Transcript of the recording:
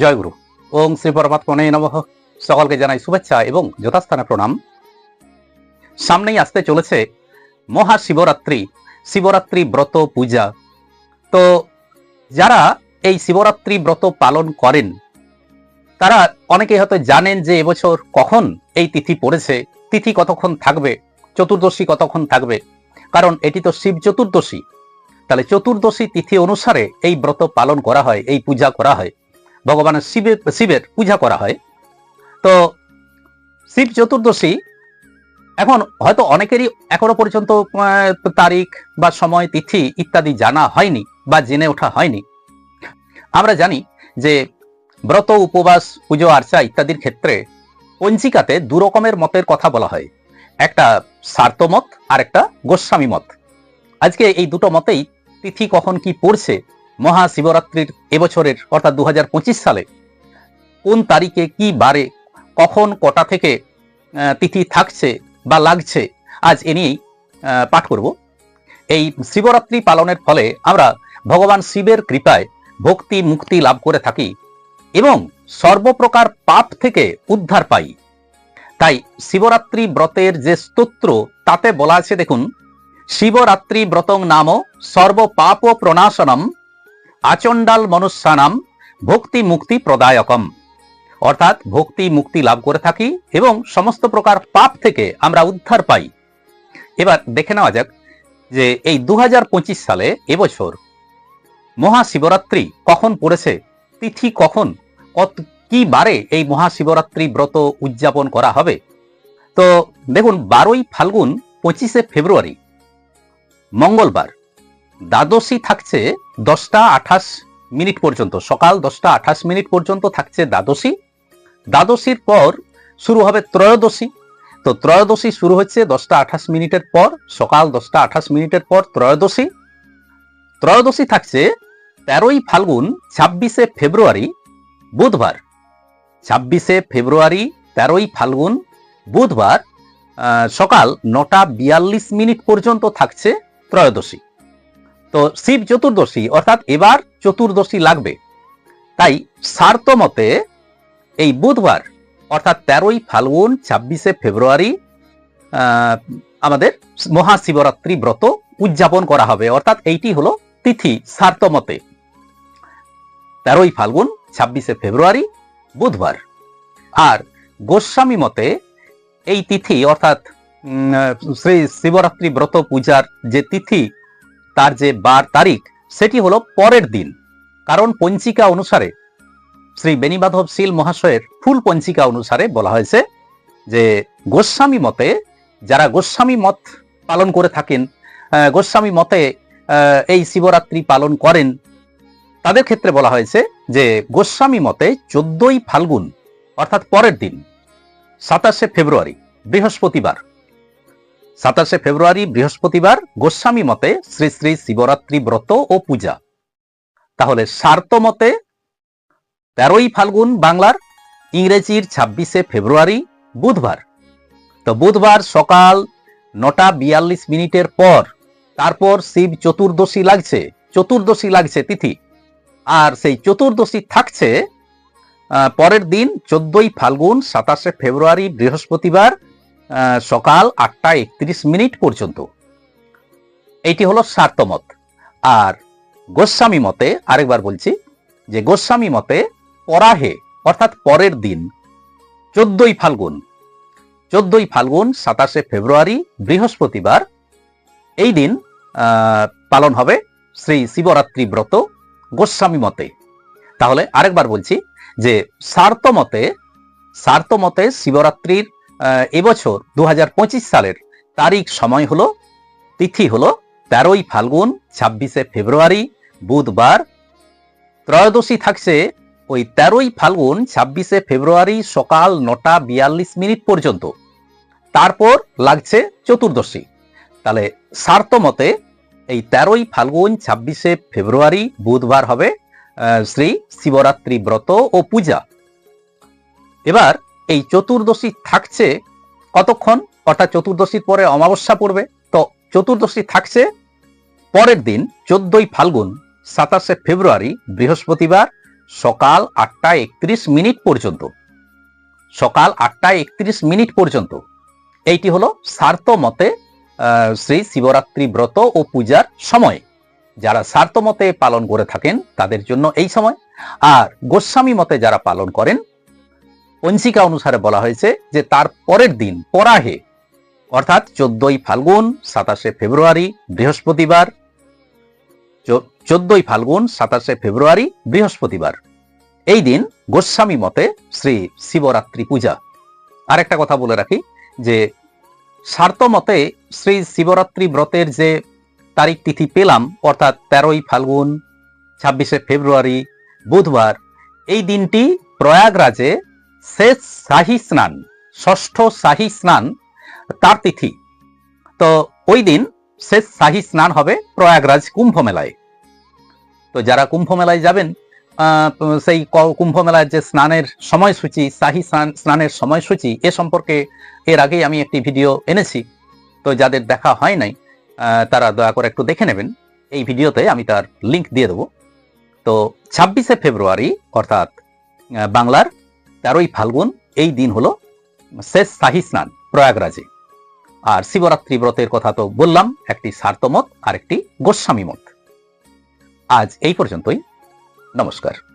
জয়গুরু ওং শ্রী পরমাত্মনে নমঃ। সকলকে জানাই শুভেচ্ছা এবং যথাস্থানে প্রণাম। সামনেই আসতে চলেছে মহাশিবরাত্রি, শিবরাত্রি ব্রত পূজা। তো যারা এই শিবরাত্রি ব্রত পালন করেন, তারা অনেকে হয়তো জানেন যে এবছর কখন এই তিথি পড়েছে, তিথি কতক্ষণ থাকবে, চতুর্দশী কতক্ষণ থাকবে। কারণ এটি তো শিব চতুর্দশী। তাহলে চতুর্দশী তিথি অনুসারে এই ব্রত পালন করা হয়, এই পূজা করা হয়। ভগবানের শিবের শিবের পূজা করা হয়। তো শিব চতুর্দশী এখন হয়তো অনেকেরই এখনও পর্যন্ত তারিখ বা সময়, তিথি ইত্যাদি জানা হয়নি বা জেনে ওঠা হয়নি। আমরা জানি যে ব্রত, উপবাস, পুজো, আর্চা ইত্যাদির ক্ষেত্রে পঞ্জিকাতে দু রকমের মতের কথা বলা হয়। একটা সার্ত মত আর একটা গোস্বামী মত। আজকে এই দুটো মতেই তিথি কখন কি পড়ছে মহাশিবরাত্রির এবছরের, অর্থাৎ দু হাজার পঁচিশ সালে, কোন তারিখে কি বারে, কখন, কটা থেকে তিথি থাকছে বা লাগছে, আজ এ নিয়েই পাঠ করব। এই শিবরাত্রি পালনের ফলে আমরা ভগবান শিবের কৃপায় ভক্তি, মুক্তি লাভ করে থাকি এবং সর্বপ্রকার পাপ থেকে উদ্ধার পাই। তাই শিবরাত্রি ব্রতের যে স্তোত্র, তাতে বলা আছে দেখুন, শিবরাত্রি ব্রতং নাম সর্বপাপ প্রণাশনম আচণ্ডাল মনুষ্যানাম ভক্তি মুক্তি প্রদায়কম। অর্থাৎ ভক্তি মুক্তি লাভ করে থাকি এবং সমস্ত প্রকার পাপ থেকে আমরা উদ্ধার পাই। এবার দেখে নেওয়া যাক যে এই দু হাজার পঁচিশ সালে এবছর মহাশিবরাত্রি কখন পড়েছে, তিথি কখন, কত কি বারে এই মহাশিবরাত্রি ব্রত উদযাপন করা হবে। তো দেখুন, বারোই ফাল্গুন পঁচিশে ফেব্রুয়ারি, মঙ্গলবার। দ্বাদশী থাকছে দশটা আঠাশ মিনিট পর্যন্ত। সকাল দশটা আঠাশ মিনিট পর্যন্ত থাকছে দ্বাদশী। দ্বাদশীর পর শুরু হবে ত্রয়োদশী। তো ত্রয়োদশী শুরু হচ্ছে দশটা আঠাশ মিনিটের পর। সকাল দশটা আঠাশ মিনিটের পর ত্রয়োদশী। ত্রয়োদশী থাকছে তেরোই ফাল্গুন, ছাব্বিশে ফেব্রুয়ারি, বুধবার। ছাব্বিশে ফেব্রুয়ারি, তেরোই ফাল্গুন, বুধবার। সকাল নটা বিয়াল্লিশ মিনিট পর্যন্ত থাকছে ত্রয়োদশী। তো শিব চতুর্দশী, অর্থাৎ এবার চতুর্দশী লাগবে। তাই সার্ত মতে এই বুধবার, অর্থাৎ তেরোই ফাল্গুন, ছাব্বিশে ফেব্রুয়ারি আমাদের মহাশিবরাত্রি ব্রত উদযাপন করা হবে। অর্থাৎ এইটি হলো তিথি সার্ত মতে। তেরোই ফাল্গুন, ছাব্বিশে ফেব্রুয়ারি, বুধবার। আর গোস্বামী মতে এই তিথি, অর্থাৎ শ্রী শিবরাত্রি ব্রত পূজার যে তিথি তার যে বার তারিখ, সেটি হলো পরের দিন। কারণ পঞ্চিকা অনুসারে শ্রী বেণীমাধব শীল মহাশয়ের ফুল পঞ্চিকা অনুসারে বলা হয়েছে যে, গোস্বামী মতে যারা গোস্বামী মত পালন করে থাকেন গোস্বামী মতে এই শিবরাত্রি পালন করেন, তাদের ক্ষেত্রে বলা হয়েছে যে, গোস্বামী মতে চোদ্দই ফাল্গুন, অর্থাৎ পরের দিন, সাতাশে ফেব্রুয়ারি, বৃহস্পতিবার সাতাশে ফেব্রুয়ারি বৃহস্পতিবার গোস্বামী মতে শ্রী শ্রী শিবরাত্রি ব্রত ও পূজা। তাহলে সার্ত মতে তেরোই ফাল্গুন বাংলার ইংরেজির ছাব্বিশে ফেব্রুয়ারি বুধবার। তো বুধবার সকাল নটা বিয়াল্লিশ মিনিটের পর, তারপর শিব চতুর্দশী লাগছে চতুর্দশী লাগছে তিথি। আর সেই চতুর্দশী থাকছে পরের দিন চোদ্দই ফাল্গুন সাতাশে ফেব্রুয়ারি বৃহস্পতিবার সকাল আটটা একত্রিশ মিনিট পর্যন্ত। এইটি হলো সার্তমত আর গোস্বামী মতে, আরেকবার বলছি, যে গোস্বামী মতে পরাহে, অর্থাৎ পরের দিন, চোদ্দই ফাল্গুন চোদ্দই ফাল্গুন, সাতাশে ফেব্রুয়ারি, বৃহস্পতিবার, এই দিন পালন হবে শ্রী শিবরাত্রি ব্রত গোস্বামী মতে। তাহলে আরেকবার বলছি যে সার্ত মতে শিবরাত্রির এবছর দু হাজার পঁচিশ সালের তারিখ সময় হলো, তিথি হলো তেরোই ফাল্গুন, ছাব্বিশে ফেব্রুয়ারি, বুধবার। ত্রয়োদশী থাকছে ওই তেরোই ফাল্গুন, ছাব্বিশে ফেব্রুয়ারি সকাল নটা বিয়াল্লিশ মিনিট পর্যন্ত। তারপর লাগছে চতুর্দশী। তাহলে সার্ত মতে এই তেরোই ফাল্গুন, ছাব্বিশে ফেব্রুয়ারি, বুধবার হবে শ্রী শিবরাত্রি ব্রত ও পূজা। এবার এই চতুর্দশী থাকছে কতক্ষণ? অর্থাৎ চতুর্দশীর পরে অমাবস্যা পড়বে। তো চতুর্দশী থাকছে পরের দিন, চোদ্দই ফাল্গুন, সাতাশে ফেব্রুয়ারি, বৃহস্পতিবার সকাল আটটা একত্রিশ মিনিট পর্যন্ত। সকাল আটটা একত্রিশ মিনিট পর্যন্ত। এইটি হলো সার্থ মতে শ্রী শিবরাত্রি ব্রত ও পূজার সময়। যারা সার্থ মতে পালন করে থাকেন, তাদের জন্য এই সময়। আর গোস্বামী মতে যারা পালন করেন পঞ্জিকা অনুসারে বলা হয়েছে যে তার পরের দিন পরাহে, অর্থাৎ চোদ্দই ফাল্গুন সাতাশে ফেব্রুয়ারি বৃহস্পতিবার চোদ্দই ফাল্গুন সাতাশে ফেব্রুয়ারি বৃহস্পতিবার। এই দিন গোস্বামী মতে শ্রী শিবরাত্রি পূজা। আর একটা কথা বলে রাখি যে স্বার্থ মতে শ্রী শিবরাত্রি ব্রতের যে তারিখ তিথি পেলাম, অর্থাৎ তেরোই ফাল্গুন ছাব্বিশে ফেব্রুয়ারি বুধবার, এই দিনটি প্রয়াগরাজে শেষ শাহি স্নান, ষষ্ঠ শাহি স্নান, তার তিথি। তো ওই দিন শেষ শাহী স্নান হবে প্রয়াগরাজ কুম্ভ মেলায় তো যারা কুম্ভ মেলায় যাবেন সেই কুম্ভ মেলার যে স্নানের সময়সূচি, শাহী স্নান, স্নানের সময়সূচি, এ সম্পর্কে এর আগেই আমি একটি ভিডিও এনেছি। তো যাদের দেখা হয় নাই তারা দয়া করে একটু দেখে নেবেন। এই ভিডিওতে আমি তার লিংক দিয়ে দেবো। তো ছাব্বিশে ফেব্রুয়ারি, অর্থাৎ বাংলার তেরোই ফাল্গুন, এই দিন হলো শেষ শাহী স্নান, প্রয়াগরাজে। আর শিবরাত্রি ব্রতের কথা তো বললাম, একটি সার্থমত আর একটি গোস্বামী মত আজ এই পর্যন্তই, নমস্কার।